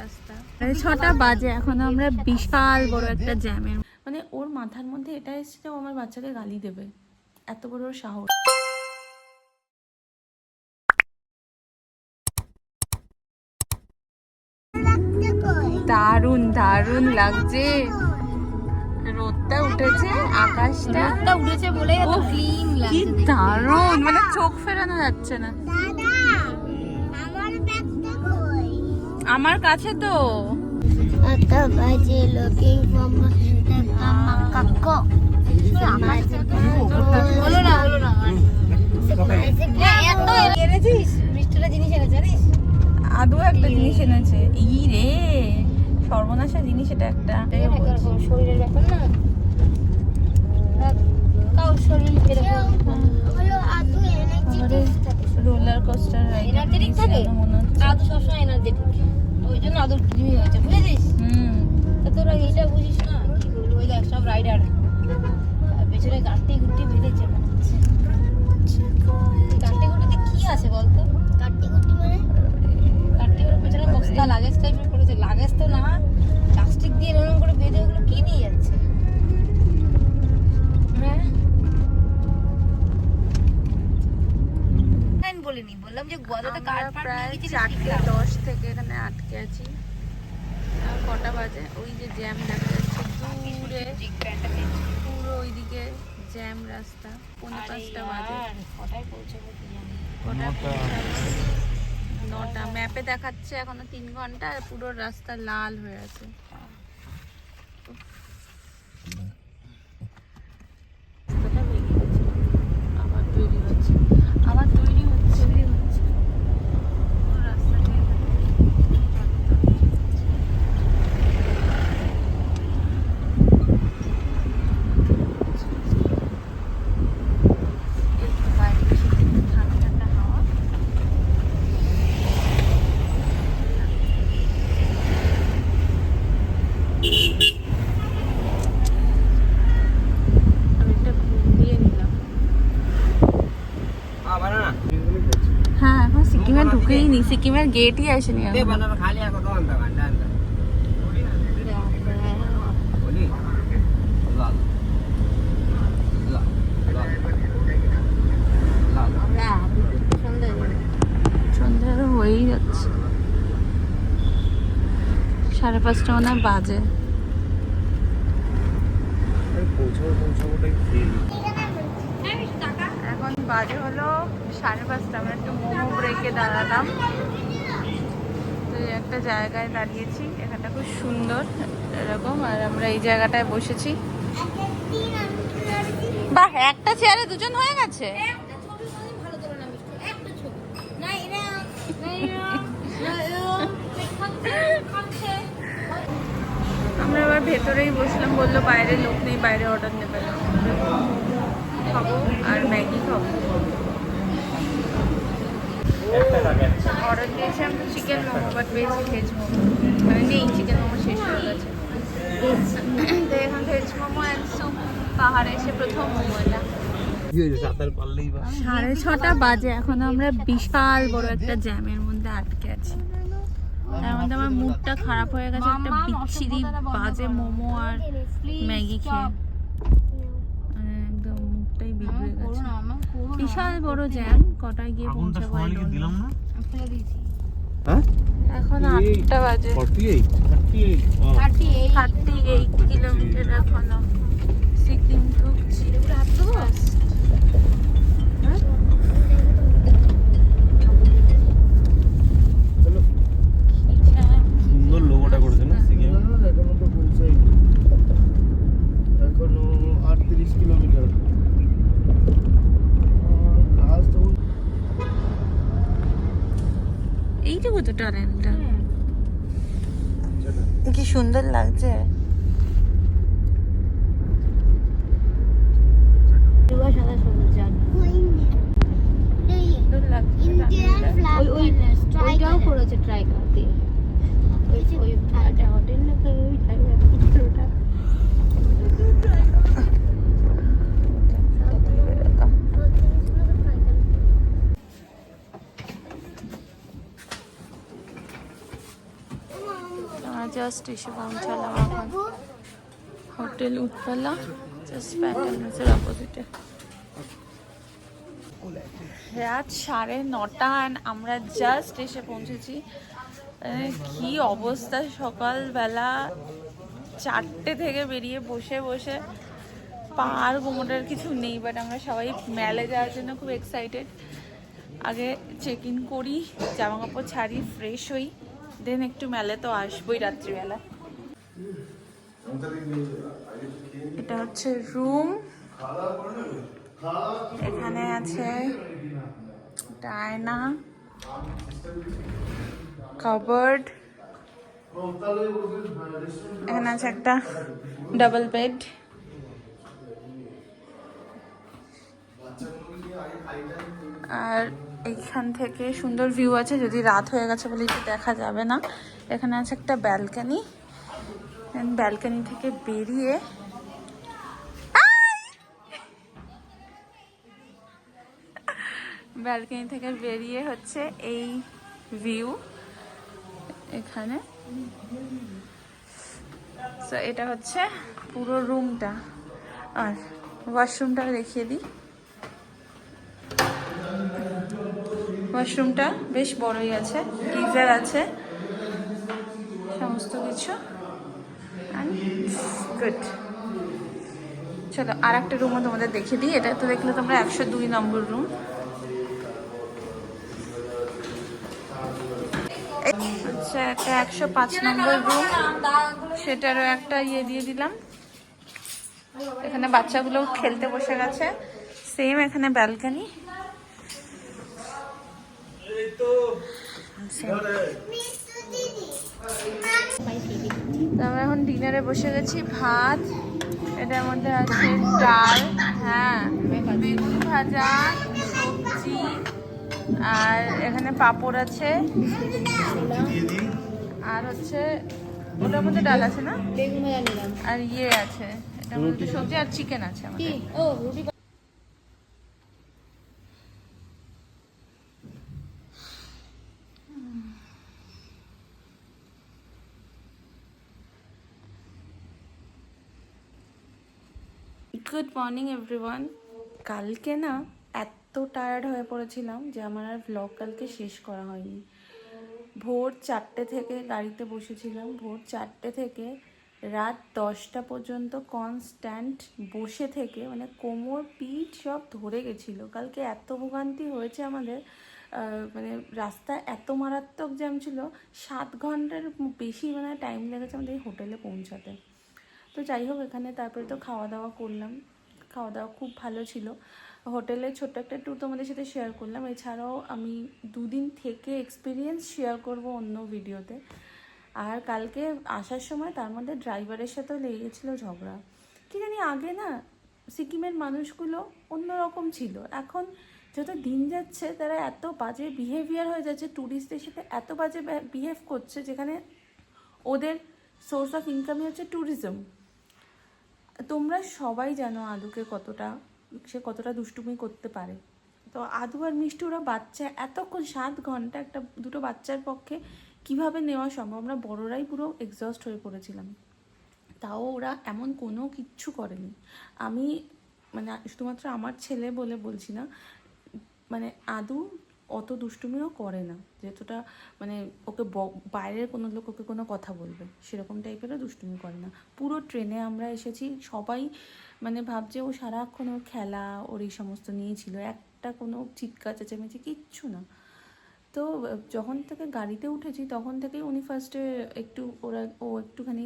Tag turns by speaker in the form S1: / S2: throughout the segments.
S1: রাস্তা। ছটা বাজে এখন আমরা বিশাল বড় একটা জ্যামের মানে ওর মাথার মধ্যে এটা এসেছে যে ও আমার বাচ্চাকে গালি দেবে। এত বড় সাহস। দারুণ দারুণ লাগছে। রোদটা উঠেছে আকাশটা।
S2: উঠেছে বলে।
S1: দারুণ মানে চোখ ফেরানো যাচ্ছে না।
S2: জিনিস এনে জানিস?
S1: আদৌ একটা জিনিস এনেছে। ই রে সর্বনাশা জিনিস এটা একটা।
S2: শরীরের ব্যাপার না। কাউ শরীর
S3: energetic থাকে।
S1: রোলার কোস্টার
S2: থাকে?
S1: মনে হচ্ছে?
S2: আদু সবসময় এনার্জেটিক ওই জন্য আদু ডিমি হয়েছে বুঝেছিস
S1: হুম
S2: তা বললাম যে গোয়াতে কার পার
S1: প্রায় চারটে দশ থেকে এখানে আটকে আছি। কটা বাজে? ওই যে জ্যাম দেখা যাচ্ছে। দূরে পুরো ওইদিকে জ্যাম রাস্তা। পৌনে পাঁচটা বাজে।
S2: কটায় পৌঁছাবো?
S1: নটা ম্যাপে দেখাচ্ছে এখনও তিন ঘণ্টা আর পুরো রাস্তা লাল হয়ে আছে রাস্তাটা ভেঙে গেছে। আবার তৈরি হচ্ছে আবার তৈরি হচ্ছে তৈরি হচ্ছে পুরো রাস্তাটা এখানে একটু বাইরে এসে একটু ঠান্ডা ঠান্ডা হাওয়া আমি একটা ঘুমিয়ে নিলাম হ্যাঁ এখন সিকিমে সিকিমের গেটই আসেনি এখন সন্ধ্যা আরও হয়েই যাচ্ছে সাড়ে পাঁচটা মনে বাজে এখন বাজে হলো সাড়ে পাঁচটা। আমরা একটু মোমো ব্রেকে দাঁড়ালাম। তো একটা জায়গায় দাঁড়িয়েছি। এখানটা খুব সুন্দর এরকম। আর আমরা এই জায়গাটায় বসেছি। বাহ একটা চেয়ারে দুজন হয়ে গেছে? আমরা এবার ভেতরেই বসলাম বলল বাইরে লোক নেই বাইরে অর্ডার নেবে না। খাব আর ম্যাগি খাব। অর্ডার দিয়েছিলাম চিকেন মোমো বাট পেয়েছি ভেজ মোমো। মানে নেই চিকেন মোমো শেষ হয়ে গেছে। তো এখন ভেজ মোমো অ্যান্ড স্যুপ পাহাড়ে এসে প্রথম মোমো এটা। সাড়ে ছটা বাজে এখন আমরা বিশাল বড় একটা জ্যামের মধ্যে আটকে আছি। তার মধ্যে আমার মুডটা খারাপ হয়ে গেছে একটা বিচ্ছিরি বাজে মোমো আর ম্যাগি খেয়ে। বিগড়ে গেছে। বিশাল বড় জ্যাম কটায় গিয়ে পৌঁছাবো দিলাম না? know. এখন আটটা বাজে। থার্টি এইট কিলোমিটার এখনও। সিকিম ঢুকছি।
S4: সুন্দর লোগোটা করেছে না সিকিম
S5: এখনও তো পৌঁছাইনি এখনও আটত্রিশ কিলোমিটার কাজ তখন
S1: এইটুকু তো টানেলটা। কি সুন্দর লাগছে।
S2: ওইটাও. করেছে ট্রাই করতে ওই ওই হোটেল না তো ওই ওটা।
S1: জাস্ট এসে পৌঁছালাম এখন হোটেল উৎপলা জাস্ট প্যাটার্নসের অপোজিটে রাত সাড়ে নটা অ্যান্ড আমরা জাস্ট এসে পৌঁছেছি। কি অবস্থা সকালবেলা? চারটে থেকে বেরিয়ে বসে বসে পার কোমরের কিছু নেই বাট আমরা সবাই মেলে যাওয়ার জন্য খুব এক্সাইটেড আগে চেক ইন করি জামা কাপড় ছাড়ি ফ্রেশ হই। দেন একটু মেলে তো আসবোই রাত্রিবেলা। এটা হচ্ছে রুম। এখানে আছে ডায়না কাবার্ড এখানে আছে একটা ডাবল বেড। আর এইখান থেকে সুন্দর ভিউ আছে। যদি রাত হয়ে গেছে বলে দেখা যাবে না। এখানে আছে একটা ব্যালকানি ব্যালকানি থেকে বেরিয়ে ব্যালকানি থেকে বেরিয়ে হচ্ছে এই ভিউ এখানে। এটা হচ্ছে পুরো রুমটা আর ওয়াশরুমটা দেখিয়ে দিই। ওয়াশরুমটা বেশ বড়ই আছে, গিজার আছে, সমস্ত কিছু। গুড চলো আর একটা রুমও তোমাদের দেখে দিই। এটা তো দেখলে তোমরা একশো দুই নম্বর রুম আচ্ছা একটা একশো পাঁচ নম্বর রুম সেটারও একটা ইয়ে দিয়ে দিলাম। এখানে বাচ্চাগুলো খেলতে বসে গেছে। সেম এখানে ব্যালকানি আমরা এখন ডিনারে বসে গেছি ভাত এটার মধ্যে আছে ডাল হ্যাঁ বেগুন ভাজা সবজি আর এখানে পাঁপড় আছে আর হচ্ছে ওটার মধ্যে ডাল আছে না?
S2: বেগুন ভাজা নিলাম।
S1: আর ইয়ে আছে এটার মধ্যে সবজি আর চিকেন আছে আমাদের। গুড মর্নিং এভরিওয়ান কালকে না এত টায়ার্ড হয়ে পড়েছিলাম যে আমার আর ভ্লগ কালকে শেষ করা হয়নি। ভোর চারটে থেকে গাড়িতে বসেছিলাম। ভোর চারটে থেকে রাত দশটা পর্যন্ত কনস্ট্যান্ট বসে থেকে মানে কোমর, পিঠ সব ধরে গেছিল। কালকে এত ভোগান্তি হয়েছে আমাদের মানে রাস্তা এত মারাত্মক জ্যাম ছিল, সাত ঘণ্টার বেশি মানে টাইম লেগেছে আমাদের এই হোটেলে পৌঁছাতে। তো যাই হোক, এখানে তারপরে তো খাওয়া দাওয়া করলাম। খাওয়া দাওয়া খুব ভালো ছিল। হোটেলে ছোট্ট একটা ট্যুর তোমাদের সাথে শেয়ার করলাম। এছাড়াও আমি দুদিন থেকে এক্সপিরিয়েন্স শেয়ার করব অন্য ভিডিওতে আর কালকে আসার সময় তার মধ্যে ড্রাইভারের সাথেও লেগে গেছিল ঝগড়া। কি জানি আগে না সিকিমের মানুষগুলো অন্যরকম ছিল। এখন যত দিন যাচ্ছে তারা এত বাজে বিহেভিয়ার হয়ে যাচ্ছে ট্যুরিস্টদের সাথে এত বাজে বিহেভ করছে, যেখানে ওদের সোর্স অফ ইনকামই হচ্ছে ট্যুরিজম তোমরা সবাই জানো আদুকে কতটা, সে কতটা দুষ্টুমি করতে পারে। তো আদু আর মিষ্টি ওরা বাচ্চা, এতক্ষণ সাত ঘণ্টা একটা দুটো বাচ্চার পক্ষে কীভাবে নেওয়া সম্ভব? আমরা বড়রাই পুরো এক্সস্ট হয়ে পড়েছিলাম। তাও ওরা এমন কোনো কিচ্ছু করেনি। আমি মানে শুধুমাত্র আমার ছেলে বলে বলছি না মানে আদু অত দুষ্টুমিও করে না। যতটা মানে ওকে বাইরের কোনো লোক ওকে কোনো কথা বলবে। সেরকম টাইপেরও দুষ্টুমি করে না। পুরো ট্রেনে আমরা এসেছি, সবাই মানে ভাবছে ও সারাক্ষণ ওর খেলা, ওর এই সমস্ত নিয়েছিল একটা কোনো চিৎকার, চেঁচামেচি কিচ্ছু না। তো যখন থেকে গাড়িতে উঠেছি তখন থেকেই উনি ফার্স্টে একটু ওরা, ও একটুখানি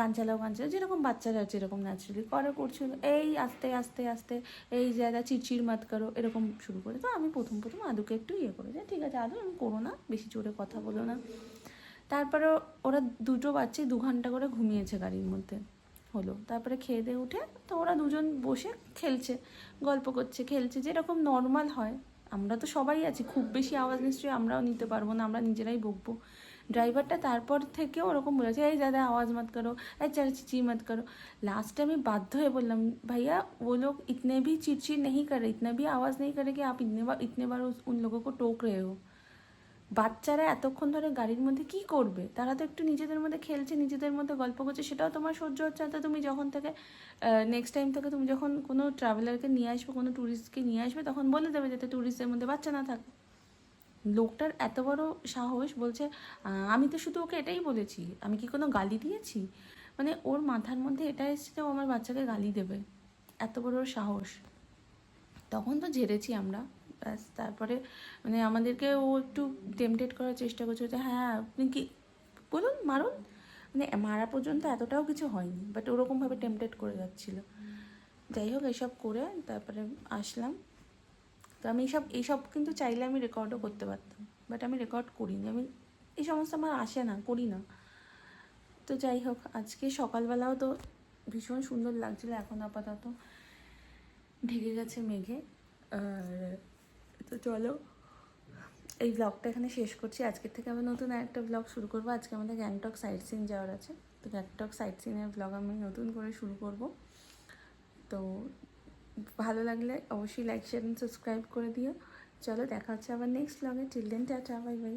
S1: গান চালাও গান চালাও, যেরকম বাচ্চারা যেরকম ন্যাচারালি করা করছিল এই আস্তে আস্তে আস্তে, এই জায়গা চিরচির মাত করো, এরকম শুরু করে। তো আমি প্রথম প্রথম আদুকে একটু ইয়ে করে যে, ঠিক আছে আদু আমি করো না, বেশি জোরে কথা বলো না। তারপরে ওরা দুটো বাচ্চা দু ঘণ্টা করে ঘুমিয়েছে গাড়ির মধ্যে হলো। তারপরে খেয়ে দিয়ে উঠে, তো ওরা দুজন বসে খেলছে, গল্প করছে, খেলছে, যেরকম নর্মাল হয়। আমরা তো সবাই আছি খুব বেশি আওয়াজ নিশ্চয়ই আমরাও নিতে পারবো না আমরা নিজেরাই বকবো ড্রাইভারটা তারপর থেকে ওরকম বলেছে এই দাদা আওয়াজ মত করো এই চার চিচি মত করো लास्ट में बाध्य হয়ে বললাম भैया वो लोग इतने भी चिड़चिड़ नहीं कर रहे इतना भी आवाज़ नहीं कर रहे कि आप इतने बार इतने बार उस, उन लोगों को टोक रहे हो বাচ্চারা এতক্ষণ ধরে গাড়ির মধ্যে কি করবে? তারা তো একটু নিজেদের মধ্যে খেলছে, নিজেদের মধ্যে গল্প করছে, সেটাও তোমার সহ্য হচ্ছে না। তো তুমি যখন থেকে নেক্সট টাইম থেকে তুমি যখন কোনো ট্রাভেলারকে নিয়ে আসবে, কোনো ট্যুরিস্টকে নিয়ে আসবে, তখন বলে দেবে যাতে ট্যুরিস্টদের মধ্যে বাচ্চা না থাকে। লোকটার এত বড় সাহস বলছে আমি তো শুধু ওকে এটাই বলেছি, আমি কি কোনো গালি দিয়েছি? মানে ওর মাথার মধ্যে এটা এসেছে যে ও আমার বাচ্চাকে গালি দেবে, এত বড় সাহস। তখন তো ঝেড়েছি আমরা। ব্যাস, তারপরে মানে আমাদেরকে ও একটু টেমটেড করার চেষ্টা করছে যে হ্যাঁ আপনি কি, বলুন, মারুন। মানে মারা পর্যন্ত এতটাও কিছু হয়নি বাট ওরকমভাবে টেমটেড করে যাচ্ছিল। যাই হোক এসব করে তারপরে আসলাম। তো আমি এইসব এইসব কিন্তু চাইলে আমি রেকর্ডও করতে পারতাম বাট আমি রেকর্ড করিনি। আমি, এই সমস্ত আমার আসে না, করি না। তো যাই হোক, আজকে সকালবেলাও তো ভীষণ সুন্দর লাগছিল, এখন আপাতত ঢেকে গেছে মেঘে। আর তো চলো। এই ব্লগটা এখানে শেষ করছি। আজকের থেকে আমি নতুন একটা ব্লগ শুরু করব। আজকে আমাদের গ্যাংটক সাইট সিন যাওয়ার আছে। তো গ্যাংটক সাইট সিনের ব্লগ আমি নতুন করে শুরু করব। তো ভালো লাগলে অবশ্যই লাইক শেয়ার সাবস্ক্রাইব করে দিও। চলো দেখা হচ্ছে আবার নেক্সট ব্লগে চিলড্রেন টাটা বাই বাই